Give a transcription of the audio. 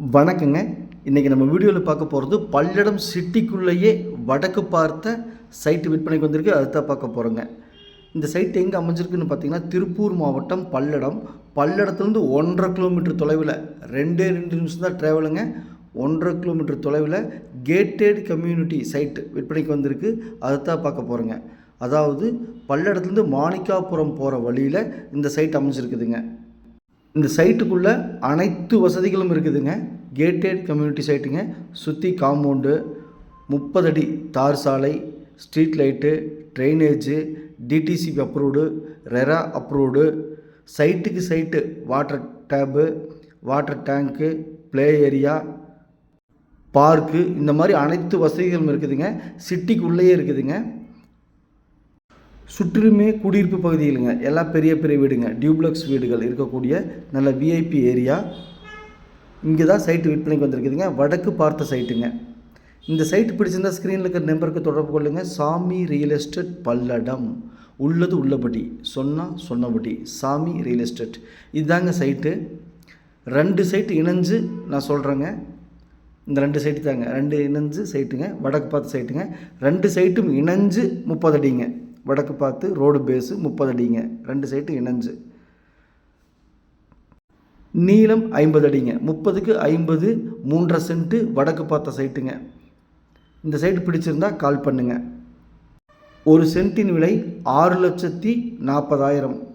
வணக்கங்க. இன்றைக்கி நம்ம வீடியோவில் பார்க்க போகிறது பல்லடம் சிட்டிக்குள்ளேயே வடக்கு பார்த்த சைட்டு விற்பனைக்கு வந்திருக்கு. அதுதான் பார்க்க போகிறோங்க இந்த சைட் எங்கே அமைஞ்சிருக்குன்னு பார்த்தீங்கன்னா திருப்பூர் மாவட்டம் பல்லடம். பல்லடத்துலேருந்து ஒன்றரை கிலோமீட்டர் தொலைவில் ரெண்டே ரெண்டு நிமிஷம் தான் ட்ராவலுங்க ஒன்றரை கிலோமீட்டர் தொலைவில் கேட்டட் கம்யூனிட்டி சைட்டு விற்பனைக்கு வந்திருக்கு. அதுதான் பார்க்க போகிறோங்க அதாவது பல்லடத்துலேருந்து மாணிக்காபுரம் போகிற வழியில் இந்த சைட் அமைஞ்சிருக்குதுங்க. இந்த சைட்டுக்குள்ளே அனைத்து வசதிகளும் இருக்குதுங்க. கேட்டட் கம்யூனிட்டி சைட்டுங்க சுற்றி காம்பவுண்டு முப்பது அடி தார் சாலை street light drainage DTC approved RERA approved சைட்டுக்கு site water tap water tank play area park இந்த மாதிரி அனைத்து வசதிகளும் இருக்குதுங்க. சிட்டிக்குள்ளேயே இருக்குதுங்க. சுற்றிலுமே குடியிருப்பு பகுதிகளுங்க எல்லாம் பெரிய பெரிய வீடுங்க. டியூப்ளக்ஸ் வீடுகள் இருக்கக்கூடிய நல்ல விஐபி ஏரியா இங்கே தான் சைட்டு விற்பனைக்கு வந்திருக்குதுங்க. வடக்கு பார்த்த சைட்டுங்க இந்த சைட்டு பிடிச்சிருந்தா ஸ்க்ரீனில் இருக்கிற நம்பருக்கு தொடர்பு கொள்ளுங்கள் சாமி ரியல் எஸ்டேட் பல்லடம். உள்ளது உள்ளபடி. சொன்னால் சொன்னபடி. சாமி ரியல் எஸ்டேட் இதுதாங்க சைட்டு ரெண்டு சைட்டு இணைஞ்சு நான் சொல்கிறேங்க இந்த ரெண்டு சைட்டு தாங்க. ரெண்டு இணைஞ்சு சைட்டுங்க வடக்கு பார்த்த சைட்டுங்க ரெண்டு சைட்டும் இணைஞ்சு முப்பது அடிங்க. வடக்கு பார்த்து ரோடு பேஸு முப்பது அடிங்க. ரெண்டு சைட்டு இணைஞ்சு. நீளம் ஐம்பது அடிங்க. முப்பதுக்கு ஐம்பது மூன்றரை சென்ட்டு வடக்கு பார்த்த சைட்டுங்க. இந்த சைட்டு பிடிச்சிருந்தா கால் பண்ணுங்க. ஒரு சென்ட்டின் விலை ஆறு லட்சத்தி நாற்பதாயிரம்.